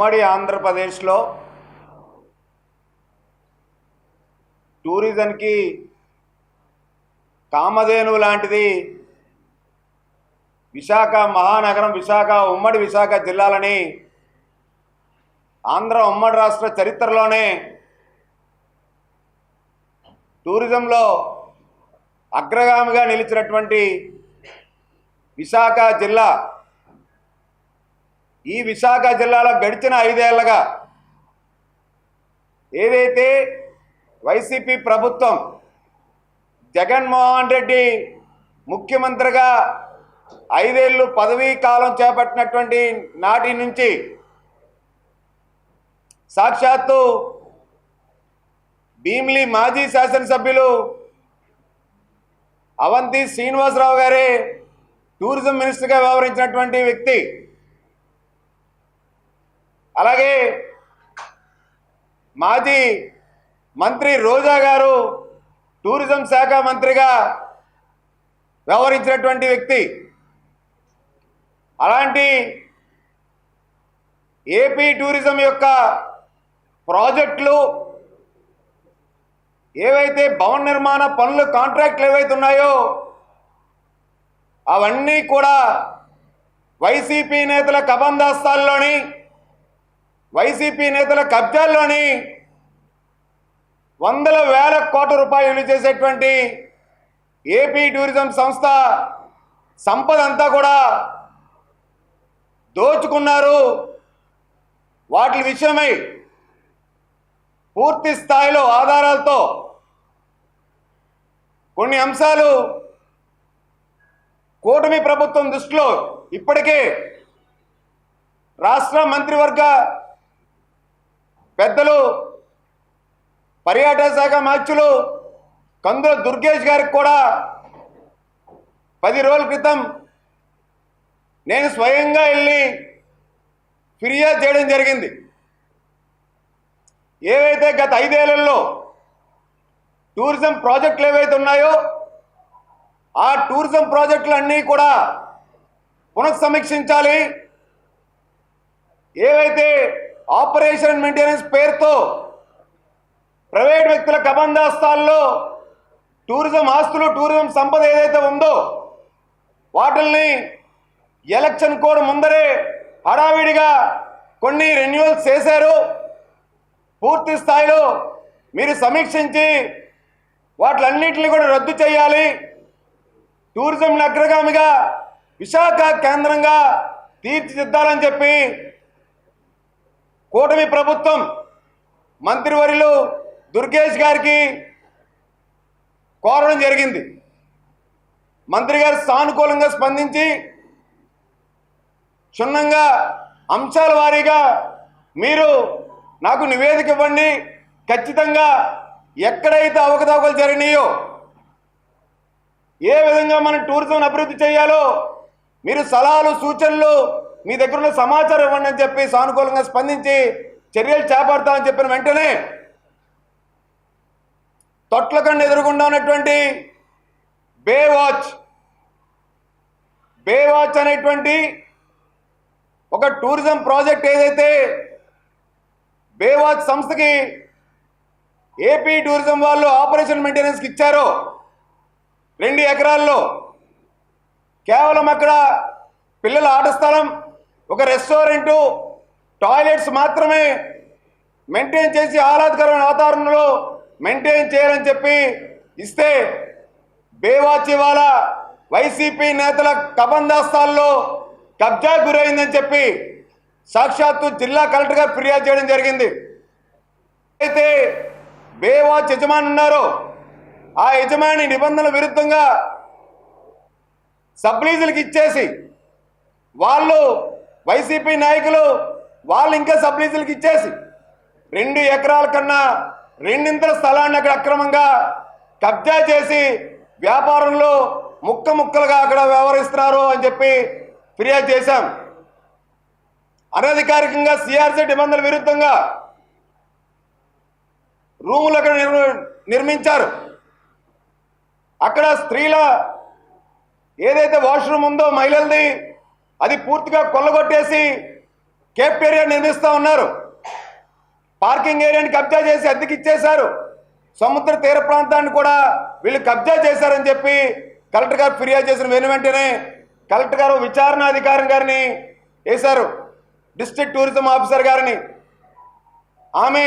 ఉమ్మడి ఆంధ్రప్రదేశ్లో టూరిజంకి కామధేను లాంటిది విశాఖ మహానగరం విశాఖ ఉమ్మడి విశాఖ జిల్లాలని ఆంధ్ర ఉమ్మడి రాష్ట్ర చరిత్రలోనే టూరిజంలో అగ్రగామిగా నిలిచినటువంటి విశాఖ జిల్లా ఈ విశాఖ జిల్లాలో గడిచిన ఐదేళ్ళగా ఏదైతే వైసీపీ ప్రభుత్వం జగన్మోహన్ రెడ్డి ముఖ్యమంత్రిగా ఐదేళ్ళు పదవీ కాలం చేపట్టినటువంటి నాటి నుంచి సాక్షాత్తు భీమిలి మాజీ శాసనసభ్యులు అవంతి శ్రీనివాసరావు గారే టూరిజం మినిస్టర్గా వ్యవహరించినటువంటి వ్యక్తి. అలాగే మాజీ మంత్రి రోజా గారు టూరిజం శాఖ మంత్రిగా వ్యవహరించినటువంటి వ్యక్తి. అలాంటి ఏపీ టూరిజం యొక్క ప్రాజెక్టులు ఏవైతే భవన నిర్మాణ పనులు కాంట్రాక్ట్లు ఏవైతే ఉన్నాయో అవన్నీ కూడా వైసీపీ నేతల కబందాస్తాల్లోని వైసీపీ నేతల కబ్జాల్లోని వందల వేల కోట్ల రూపాయలు చేసేటువంటి ఏపీ టూరిజం సంస్థ సంపద అంతా కూడా దోచుకున్నారు. వాటి విషయమై పూర్తి స్థాయిలో ఆధారాలతో కొన్ని అంశాలు కూటమి ప్రభుత్వం దృష్టిలో ఇప్పటికే రాష్ట్ర మంత్రివర్గ పెద్దలు పర్యాటక శాఖ మార్చులు కందుల దుర్గేష్ గారికి కూడా పది రోజుల క్రితం నేను స్వయంగా వెళ్ళి ఫిర్యాదు చేయడం జరిగింది. ఏవైతే గత ఐదేళ్ళలో టూరిజం ప్రాజెక్టులు ఏవైతే ఉన్నాయో ఆ టూరిజం ప్రాజెక్టులు అన్నీ కూడా పునఃసమీక్షించాలి. ఏవైతే ఆపరేషన్ మెయింటెనెన్స్ పేరుతో ప్రైవేట్ వ్యక్తుల కబందాస్తాల్లో టూరిజం ఆస్తులు టూరిజం సంపద ఏదైతే ఉందో వాటిల్ని ఎలక్షన్ కోడ్ ముందరే హడావిడిగా కొన్ని రెన్యువల్స్ చేశారు. పూర్తి స్థాయిలో మీరు సమీక్షించి వాటిలన్నింటినీ కూడా రద్దు చేయాలి. టూరిజం అగ్రగామిగా విశాఖ కేంద్రంగా తీర్చిదిద్దాలని చెప్పి కూటమి ప్రభుత్వం మంత్రివర్యులు దుర్గేష్ గారికి కోరడం జరిగింది. మంత్రి గారు సానుకూలంగా స్పందించి క్షుణ్ణంగా అంశాల వారీగా మీరు నాకు నివేదిక ఇవ్వండి. ఖచ్చితంగా ఎక్కడైతే అవకతవకలు జరిగినాయో ఏ విధంగా మనం టూరిజం అభివృద్ధి చేయాలో మీరు సలహాలు సూచనలు మీ దగ్గర ఉన్న సమాచారం ఇవ్వండి అని చెప్పి సానుకూలంగా స్పందించి చర్యలు చేపడతామని చెప్పిన వెంటనే తొట్లకండ ఎదురుగుండా ఉన్నటువంటి బే వాచ్ బే వాచ్ అనేటువంటి ఒక టూరిజం ప్రాజెక్ట్ ఏదైతే బే వాచ్ సంస్థకి ఏపీ టూరిజం వాళ్ళు ఆపరేషన్ మెయింటెనెన్స్కి ఇచ్చారో రెండు ఎకరాల్లో కేవలం అక్కడ పిల్లల ఆట స్థలం ఒక రెస్టారెంటు టాయిలెట్స్ మాత్రమే మెయింటైన్ చేసి ఆహ్లాదకరమైన వాతావరణంలో మెయింటైన్ చేయాలని చెప్పి ఇస్తే బేవాచి వాళ్ళ వైసీపీ నేతల కబందాస్తాల్లో కబ్జా గురైందని చెప్పి సాక్షాత్తు జిల్లా కలెక్టర్గా ఫిర్యాదు చేయడం జరిగింది. అయితే బేవాచ్ యజమాని ఉన్నారో ఆ యజమాని నిబంధనల విరుద్ధంగా సబ్లీజులకు ఇచ్చేసి వాళ్ళు వైసీపీ నాయకులు వాళ్ళు ఇంకా సబ్లీజులకు ఇచ్చేసి రెండు ఎకరాల కన్నా రెండింతల స్థలాన్ని అక్కడ అక్రమంగా కబ్జా చేసి వ్యాపారంలో ముక్క ముక్కలుగా అక్కడ వ్యవహరిస్తున్నారు అని చెప్పి ఫిర్యాదు చేశాం. అనధికారికంగా సిఆర్సీ నిబంధనల విరుద్ధంగా రూములు అక్కడ నిర్మ- నిర్మించారు. అక్కడ స్త్రీల ఏదైతే వాష్రూమ్ ఉందో మహిళలది అది పూర్తిగా కొల్లగొట్టేసి కేఫ్టేరియా నిర్మిస్తూ ఉన్నారు. పార్కింగ్ ఏరియాని కబ్జా చేసి అద్దెకి ఇచ్చేశారు. సముద్ర తీర ప్రాంతాన్ని కూడా వీళ్ళు కబ్జా చేశారని చెప్పి కలెక్టర్ గారు ఫిర్యాదు చేసిన వెను వెంటనే కలెక్టర్ గారు విచారణ అధికారి గారిని వేశారు. డిస్ట్రిక్ట్ టూరిజం ఆఫీసర్ గారిని. ఆమె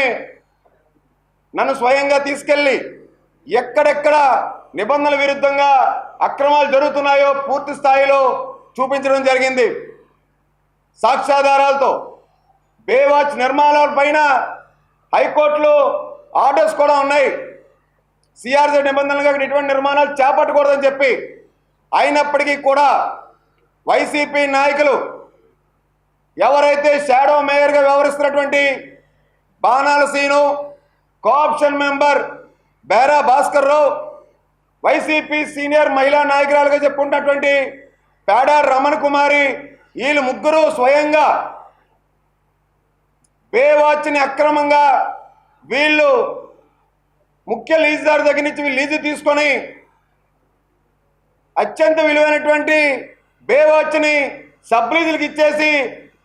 నన్ను స్వయంగా తీసుకెళ్ళి ఎక్కడెక్కడ నిబంధనల విరుద్ధంగా అక్రమాలు జరుగుతున్నాయో పూర్తి స్థాయిలో చూపించడం జరిగింది. సాక్ష్యాధారాలతో బేవాచ్ నిర్మాణాల పైన హైకోర్టులో ఆర్డర్స్ కూడా ఉన్నాయి. సిఆర్సీ నిబంధనలుగా ఇటువంటి నిర్మాణాలు చేపట్టకూడదని చెప్పి అయినప్పటికీ కూడా వైసీపీ నాయకులు ఎవరైతే షాడో మేయర్గా వ్యవహరిస్తున్నటువంటి Banala Seenu co-option member Bera Bhaskar Rao YCP senior మహిళా నాయకురాలుగా చెప్పుకుంటున్నటువంటి పేడార్ రమణ కుమారి వీళ్ళు ముగ్గురు స్వయంగా బేవాచ్ని అక్రమంగా వీళ్ళు ముఖ్య లీజుదారు దగ్గర నుంచి వీళ్ళు లీజు తీసుకొని అత్యంత విలువైనటువంటి బేవాచ్ని సబ్ లీజులకు ఇచ్చేసి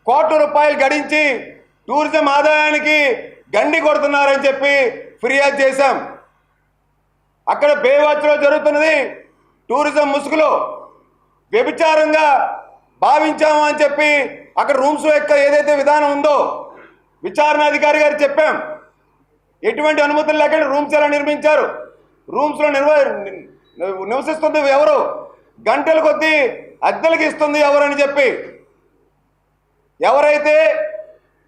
కోట్ల రూపాయలు గడించి టూరిజం ఆదాయానికి గండి కొడుతున్నారని చెప్పి ఫిర్యాదు చేశాం. అక్కడ బేవాచ్లో జరుగుతున్నది టూరిజం ముసుగులో. వ్యభిచారంగా భావించాము అని చెప్పి అక్కడ రూమ్స్ యొక్క ఏదైతే విధానం ఉందో విచారణాధికారి గారు చెప్పాం. ఎటువంటి అనుమతులు లేకుండా రూమ్స్ ఎలా నిర్మించారు? రూమ్స్లో నిర్వ నివసిస్తుంది ఎవరు? గంటల కొద్దీ అద్దెలకు ఇస్తుంది ఎవరని చెప్పి. ఎవరైతే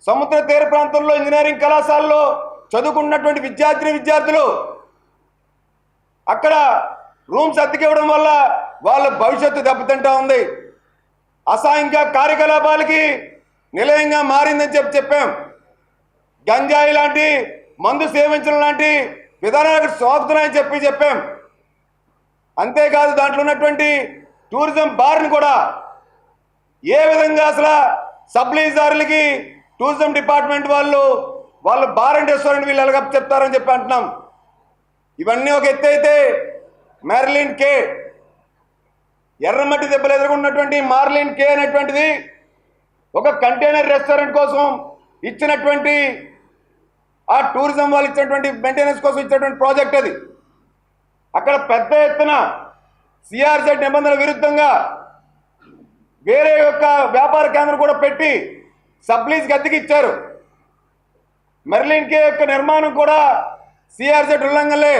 సముద్ర తీర ప్రాంతంలో ఇంజనీరింగ్ కళాశాలలో చదువుకున్నటువంటి విద్యార్థిని విద్యార్థులు అక్కడ రూమ్స్ అద్దెకివ్వడం వల్ల వాళ్ళ భవిష్యత్తు దెబ్బతింటా ఉంది. అసాంఘిక కార్యకలాపాలకి నిలయంగా మారిందని చెప్పి చెప్పాం. గంజాయి లాంటి మందు సేవించడం లాంటి విధానాలకు సోకుతున్నాయని చెప్పి చెప్పాం. అంతేకాదు దాంట్లో ఉన్నటువంటి టూరిజం బార్ని కూడా ఏ విధంగా అసలు సప్లైదారులకి టూరిజం డిపార్ట్మెంట్ వాళ్ళు వాళ్ళు బార్ అండ్ రెస్టారెంట్ వీళ్ళు ఎలాగ చెప్తారని చెప్పి అంటున్నాం. ఇవన్నీ ఒక ఎత్తు అయితే మెర్లిన్ కే ఎర్రమట్టి దెబ్బలు ఎదుర్కొన్నటువంటి మార్లిన్ కే అనేటువంటిది ఒక కంటైనర్ రెస్టారెంట్ కోసం ఇచ్చినటువంటి ఆ టూరిజం వాళ్ళు ఇచ్చినటువంటి మెయింటెనెన్స్ కోసం ఇచ్చినటువంటి ప్రాజెక్ట్ అది. అక్కడ పెద్ద ఎత్తున సిఆర్జెడ్ నిబంధనల విరుద్ధంగా వేరే యొక్క వ్యాపార కేంద్రం కూడా పెట్టి సబ్లీజ్కి అద్దెకి ఇచ్చారు. మెర్లిన్ కే యొక్క నిర్మాణం కూడా సిఆర్జెడ్ ఉల్లంఘనలే.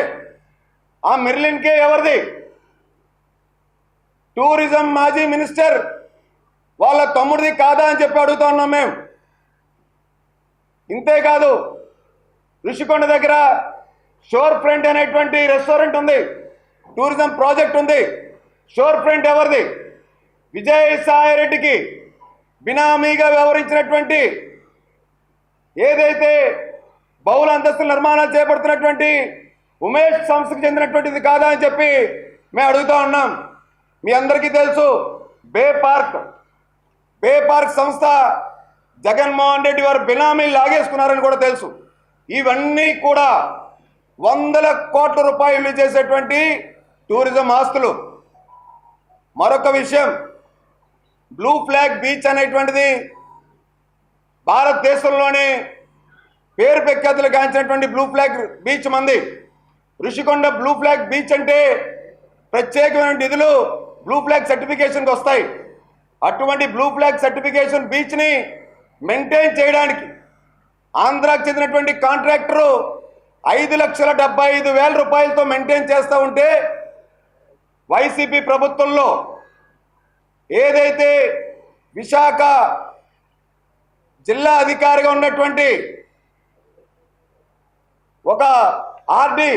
ఆ మెర్లిన్ కే ఎవరిది? టూరిజం మాజీ మినిస్టర్ వాళ్ళ తమ్ముడిది కాదా అని చెప్పి అడుగుతా ఉన్నాం మేము. ఇంతేకాదు ఋషికొండ దగ్గర షోర్ ఫ్రంట్ అనేటువంటి రెస్టారెంట్ ఉంది టూరిజం ప్రాజెక్ట్ ఉంది షోర్ ఫ్రంట్ ఎవరిది? విజయసాయి రెడ్డికి బినామీగా వ్యవహరించినటువంటి ఏదైతే బహుళ అంతస్తుల నిర్మాణాలు చేపడుతున్నటువంటి ఉమేష్ సంస్థకు చెందినటువంటిది కాదా అని చెప్పి మేము అడుగుతా ఉన్నాం. మీ అందరికీ తెలుసు బే పార్క్. బే పార్క్ సంస్థ జగన్మోహన్ రెడ్డి వారు బినామీ లాగేసుకున్నారని కూడా తెలుసు. ఇవన్నీ కూడా వందల కోట్ల రూపాయలు చేసేటువంటి టూరిజం ఆస్తులు. మరొక విషయం బ్లూ ఫ్లాగ్ బీచ్ అనేటువంటిది భారతదేశంలోనే పేరు ప్రఖ్యాతులు గాంచినటువంటి బ్లూ ఫ్లాగ్ బీచ్ మంది. ఋషికొండ బ్లూ ఫ్లాగ్ బీచ్ అంటే ప్రత్యేకమైన నిధులు బ్లూ ఫ్లాగ్ సర్టిఫికేషన్కి వస్తాయి. అటువంటి బ్లూ ఫ్లాగ్ సర్టిఫికేషన్ బీచ్ని మెయింటైన్ చేయడానికి ఆంధ్రాకు చెందినటువంటి కాంట్రాక్టరు ఐదు లక్షల డెబ్బై ఐదు వేల రూపాయలతో మెయింటైన్ చేస్తూ ఉంటే వైసీపీ ప్రభుత్వంలో ఏదైతే విశాఖ జిల్లా అధికారిగా ఉన్నటువంటి ఒక RD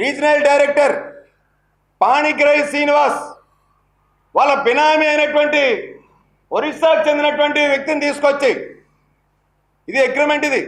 regional director Panigrahi Srinivas వాళ్ళ బినామీ అయినటువంటి ఒరిస్సాకు చెందినటువంటి వ్యక్తిని తీసుకొచ్చి ఇది అగ్రిమెంట్ ఇది.